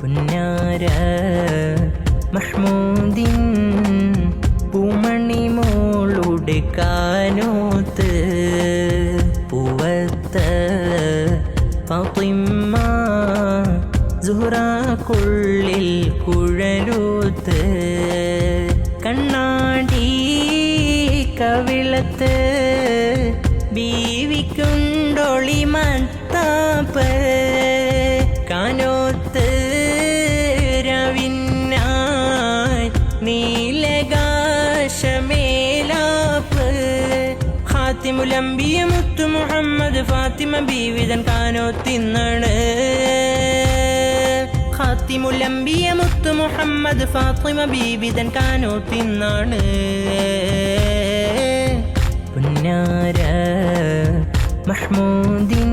പുന്നാര മഹ്മൂദിൻ പൂമണി മോളുടെ കാനോത്ത് പൂവത്ത് ഫാത്തിമ്മ സുഹ്റാക്കുള്ളിൽ കുഴലൂത്ത് കണ്ണാടി കവിളത്ത് ബീവിക്കുണ്ടൊളി മത്താപ്പ് കാനോത്ത് ഖാത്തിമുലംബിയ മുത്തു മുഹമ്മദ് ഫാത്തിമ ബീവിതൻ കാനോത്തിന്നാണ്. ഖാത്തിമുലംബിയ മുത്തു മുഹമ്മദ് ഫാത്തിമ ബീവിതൻ കാനോത്തിന്നാണ്. പുന്നാര മഹ്മൂദിൻ